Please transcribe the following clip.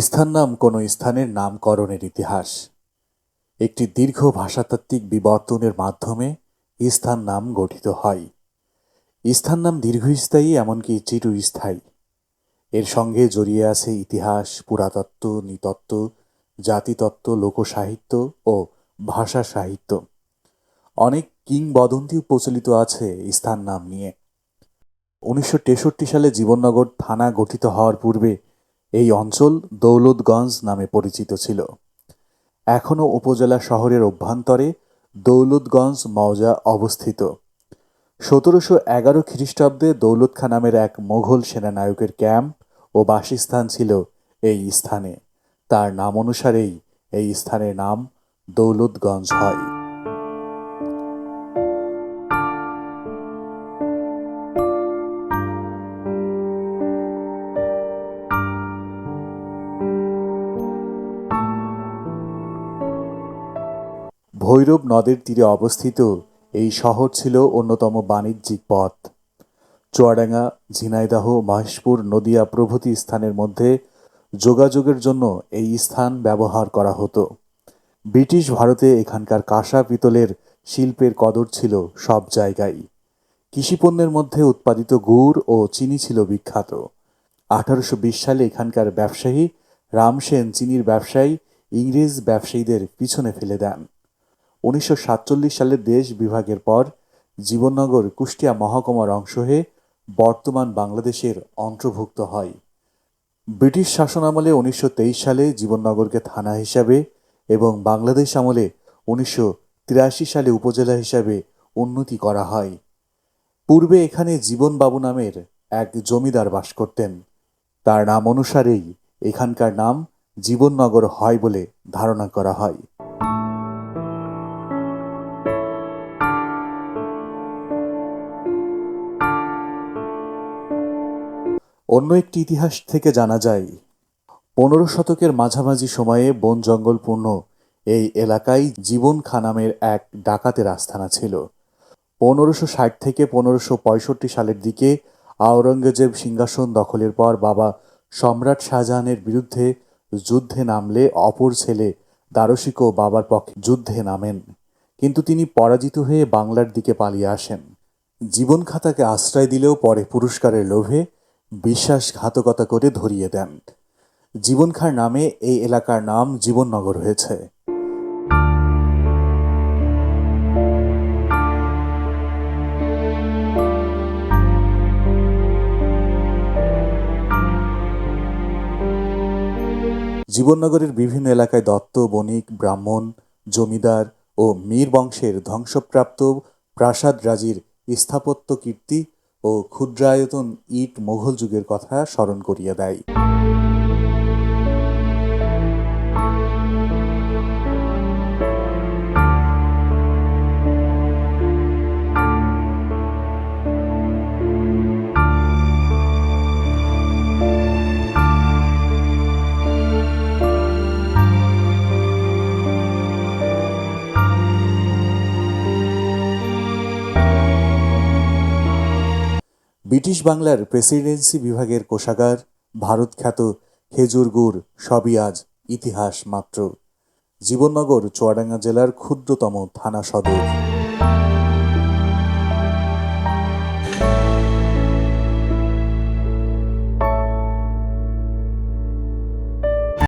স্থান নাম কোনো স্থানের নামকরণের ইতিহাস। একটি দীর্ঘ ভাষাতাত্ত্বিক বিবর্তনের মাধ্যমে স্থান নাম গঠিত হয়। স্থান নাম দীর্ঘস্থায়ী, এমনকি চিরস্থায়ী। এর সঙ্গে জড়িয়ে আছে ইতিহাস, পুরাতত্ত্ব, নৃতত্ত্ব, জাতিতত্ত্ব, লোকসাহিত্য ও ভাষা সাহিত্য অনেক কিংবদন্তিও প্রচলিত আছে স্থান নাম নিয়ে। উনিশশো তেষট্টি সালে জীবননগর থানা গঠিত হওয়ার পূর্বে এই অঞ্চল দৌলতগঞ্জ নামে পরিচিত ছিল। এখনও উপজেলা শহরের অভ্যন্তরে দৌলতগঞ্জ মৌজা অবস্থিত। সতেরোশো এগারো খ্রিস্টাব্দে দৌলত খা নামের এক মোঘল সেনানায়কের ক্যাম্প ও বাসস্থান ছিল এই স্থানে। তার নাম অনুসারেই এই স্থানের নাম দৌলতগঞ্জ হয়। ভৈরব নদের তীরে অবস্থিত এই শহর ছিল অন্যতম বাণিজ্যিক পথ। চুয়াডাঙ্গা, ঝিনাইদাহ, মহেশপুর নদিয়া প্রভৃতি স্থানের মধ্যে যোগাযোগের জন্য এই স্থান ব্যবহার করা হতো। ব্রিটিশ ভারতে এখানকার কাঁসা পিতলের শিল্পের কদর ছিল সব জায়গায়। কৃষিপণ্যের মধ্যে উৎপাদিত গুড় ও চিনি ছিল বিখ্যাত। আঠারোশো বিশ সালে এখানকার ব্যবসায়ী রামসেন চিনির ব্যবসায়ী ইংরেজ ব্যবসায়ীদের পিছনে ফেলে দেন। উনিশশো সালের দেশ বিভাগের পর জীবননগর কুষ্টিয়া মহকুমার অংশ হয়ে বর্তমান বাংলাদেশের অন্তর্ভুক্ত হয়। ব্রিটিশ শাসনামলে উনিশশো তেইশ সালে জীবননগরকে থানা হিসাবে এবং বাংলাদেশ আমলে উনিশশো তিরাশি সালে উপজেলা হিসাবে উন্নতি করা হয়। পূর্বে এখানে জীবনবাবু নামের এক জমিদার বাস করতেন। তার নাম অনুসারেই এখানকার নাম জীবননগর হয় বলে ধারণা করা হয়। অন্য একটি ইতিহাস থেকে জানা যায়, পনেরো শতকের মাঝামাঝি সময়ে বন জঙ্গলপূর্ণ এই এলাকায় জীবন খা নামের এক ডাকাতের আস্থানা ছিল। পনেরোশো ষাট থেকে পনেরোশো পঁয়ষট্টি সালের দিকে আওরঙ্গজেব সিংহাসন দখলের পর বাবা সম্রাট শাহজাহানের বিরুদ্ধে যুদ্ধে নামলে অপর ছেলে দারশিকও বাবার পক্ষে যুদ্ধে নামেন। কিন্তু তিনি পরাজিত হয়ে বাংলার দিকে পালিয়ে আসেন। জীবন খাতাকে আশ্রয় দিলেও পরে পুরস্কারের লোভে বিশ্বাসঘাতকতা করে ধরিয়ে দেন। জীবনখার নামে এই এলাকার নাম জীবননগর হয়েছে। জীবননগরের বিভিন্ন এলাকায় দত্ত, বণিক, ব্রাহ্মণ, জমিদার ও মীর বংশের ধ্বংসপ্রাপ্ত প্রাসাদ রাজির স্থাপত্য কীর্তি ও ক্ষুদ্রায়তন ইট মোঘল যুগের কথা স্মরণ করিয়ে দেয়। ব্রিটিশ বাংলার প্রেসিডেন্সি বিভাগের কোষাগার ভারতখ্যাত খেজুর গুড়, সবই আজ ইতিহাস মাত্র। জীবননগর, চুয়াডাঙ্গা জেলার ক্ষুদ্রতম থানা সদর।